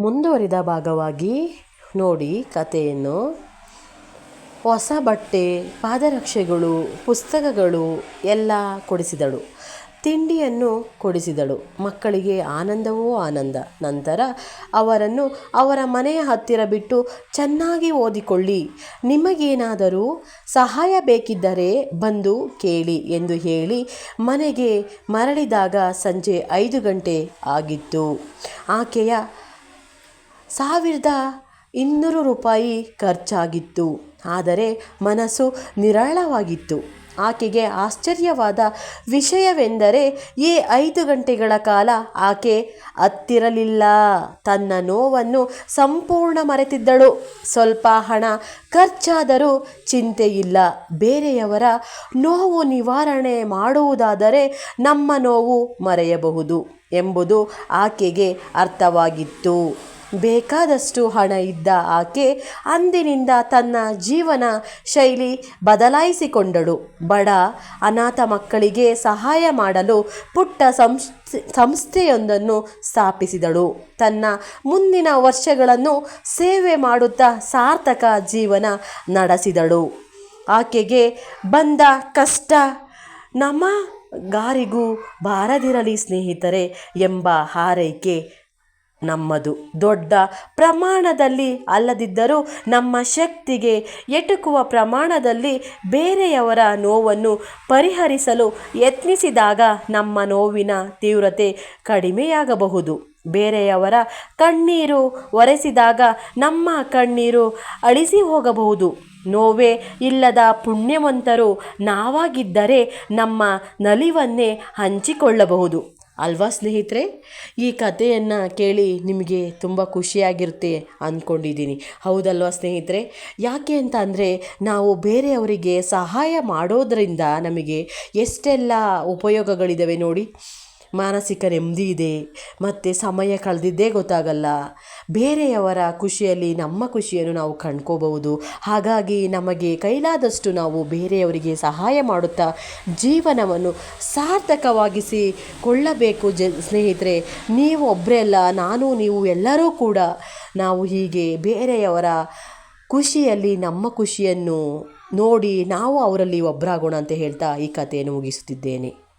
ಮುಂದುವರಿದ ಭಾಗವಾಗಿ ನೋಡಿ ಕಥೆಯನ್ನು. ಹೊಸ ಬಟ್ಟೆ, ಪಾದರಕ್ಷೆಗಳು, ಪುಸ್ತಕಗಳು ಎಲ್ಲ ಕೊಡಿಸಿದಳು. ತಿಂಡಿಯನ್ನು ಕೊಡಿಸಿದಳು. ಮಕ್ಕಳಿಗೆ ಆನಂದವೋ ಆನಂದ. ನಂತರ ಅವರನ್ನು ಅವರ ಮನೆಯ ಹತ್ತಿರ ಬಿಟ್ಟು ಚೆನ್ನಾಗಿ ಓದಿಕೊಳ್ಳಿ. ನಿಮಗೇನಾದರೂ ಸಹಾಯ ಬೇಕಿದ್ದರೆ ಬಂದು ಕೇಳಿ ಎಂದು ಹೇಳಿ ಮನೆಗೆ ಮರಳಿದಾಗ ಸಂಜೆ ಐದು ಗಂಟೆ ಆಗಿತ್ತು. ಆಕೆಯ ಸಾವಿರದ ಇನ್ನೂರು ರೂಪಾಯಿ ಖರ್ಚಾಗಿತ್ತು. ಆದರೆ ಮನಸ್ಸು ನಿರಾಳವಾಗಿತ್ತು. ಆಕೆಗೆ ಆಶ್ಚರ್ಯವಾದ ವಿಷಯವೆಂದರೆ ಈ ಐದು ಗಂಟೆಗಳ ಕಾಲ ಆಕೆ ಹತ್ತಿರಲಿಲ್ಲ. ತನ್ನ ನೋವನ್ನು ಸಂಪೂರ್ಣ ಮರೆತಿದ್ದಳು. ಸ್ವಲ್ಪ ಹಣ ಖರ್ಚಾದರೂ ಚಿಂತೆಯಿಲ್ಲ. ಬೇರೆಯವರ ನೋವು ನಿವಾರಣೆ ಮಾಡುವುದಾದರೆ ನಮ್ಮ ನೋವು ಮರೆಯಬಹುದು ಎಂಬುದು ಆಕೆಗೆ ಅರ್ಥವಾಗಿತ್ತು. ಬೇಕಾದಷ್ಟು ಹಣ ಇದ್ದ ಆಕೆ ಅಂದಿನಿಂದ ತನ್ನ ಜೀವನ ಶೈಲಿ ಬದಲಾಯಿಸಿಕೊಂಡಳು. ಬಡ, ಅನಾಥ ಮಕ್ಕಳಿಗೆ ಸಹಾಯ ಮಾಡಲು ಪುಟ್ಟ ಸಂಸ್ಥೆ, ಸಂಸ್ಥೆಯೊಂದನ್ನು ಸ್ಥಾಪಿಸಿದಳು. ತನ್ನ ಮುಂದಿನ ವರ್ಷಗಳನ್ನು ಸೇವೆ ಮಾಡುತ್ತಾ ಸಾರ್ಥಕ ಜೀವನ ನಡೆಸಿದಳು. ಆಕೆಗೆ ಬಂದ ಕಷ್ಟ ನಮ್ಮ ನಮಗಾರಿಗೂ ಬಾರದಿರಲಿ ಸ್ನೇಹಿತರೆ ಎಂಬ ಹಾರೈಕೆ ನಮ್ಮದು. ದೊಡ್ಡ ಪ್ರಮಾಣದಲ್ಲಿ ಅಲ್ಲದಿದ್ದರೂ ನಮ್ಮ ಶಕ್ತಿಗೆ ಎಟುಕುವ ಪ್ರಮಾಣದಲ್ಲಿ ಬೇರೆಯವರ ನೋವನ್ನು ಪರಿಹರಿಸಲು ಯತ್ನಿಸಿದಾಗ ನಮ್ಮ ನೋವಿನ ತೀವ್ರತೆ ಕಡಿಮೆಯಾಗಬಹುದು. ಬೇರೆಯವರ ಕಣ್ಣೀರು ಒರೆಸಿದಾಗ ನಮ್ಮ ಕಣ್ಣೀರು ಅಳಿಸಿ ಹೋಗಬಹುದು. ನೋವೇ ಇಲ್ಲದ ಪುಣ್ಯವಂತರು ನಾವಾಗಿದ್ದರೆ ನಮ್ಮ ನಲಿವನ್ನೇ ಹಂಚಿಕೊಳ್ಳಬಹುದು. ಅಲ್ವಾ ಸ್ನೇಹಿತರೆ? ಈ ಕಥೆಯನ್ನು ಕೇಳಿ ನಿಮಗೆ ತುಂಬ ಖುಷಿಯಾಗಿರುತ್ತೆ ಅಂದ್ಕೊಂಡಿದ್ದೀನಿ ಹೌದಲ್ವಾ ಸ್ನೇಹಿತರೆ? ಯಾಕೆ ಅಂತ ಅಂದರೆ, ನಾವು ಬೇರೆಯವರಿಗೆ ಸಹಾಯ ಮಾಡೋದರಿಂದ ನಮಗೆ ಎಷ್ಟೆಲ್ಲ ಉಪಯೋಗಗಳಿದ್ದಾವೆ ನೋಡಿ. ಮಾನಸಿಕ ನೆಮ್ಮದಿ ಇದೆ. ಮತ್ತು ಸಮಯ ಕಳೆದಿದ್ದೇ ಗೊತ್ತಾಗಲ್ಲ. ಬೇರೆಯವರ ಖುಷಿಯಲ್ಲಿ ನಮ್ಮ ಖುಷಿಯನ್ನು ನಾವು ಕಂಡ್ಕೋಬಹುದು. ಹಾಗಾಗಿ ನಮಗೆ ಕೈಲಾದಷ್ಟು ನಾವು ಬೇರೆಯವರಿಗೆ ಸಹಾಯ ಮಾಡುತ್ತಾ ಜೀವನವನ್ನು ಸಾರ್ಥಕವಾಗಿಸಿ ಕೊಳ್ಳಬೇಕು ಜ, ಸ್ನೇಹಿತರೆ. ನೀವು ಒಬ್ಬರೇ ಅಲ್ಲ, ನಾನು, ನೀವು ಎಲ್ಲರೂ ಕೂಡ ನಾವು ಹೀಗೆ ಬೇರೆಯವರ ಖುಷಿಯಲ್ಲಿ ನಮ್ಮ ಖುಷಿಯನ್ನು ನೋಡಿ ನಾವು ಅವರಲ್ಲಿ ಒಬ್ಬರಾಗೋಣ ಅಂತ ಹೇಳ್ತಾ ಈ ಕಥೆಯನ್ನು ಮುಗಿಸುತ್ತಿದ್ದೇನೆ.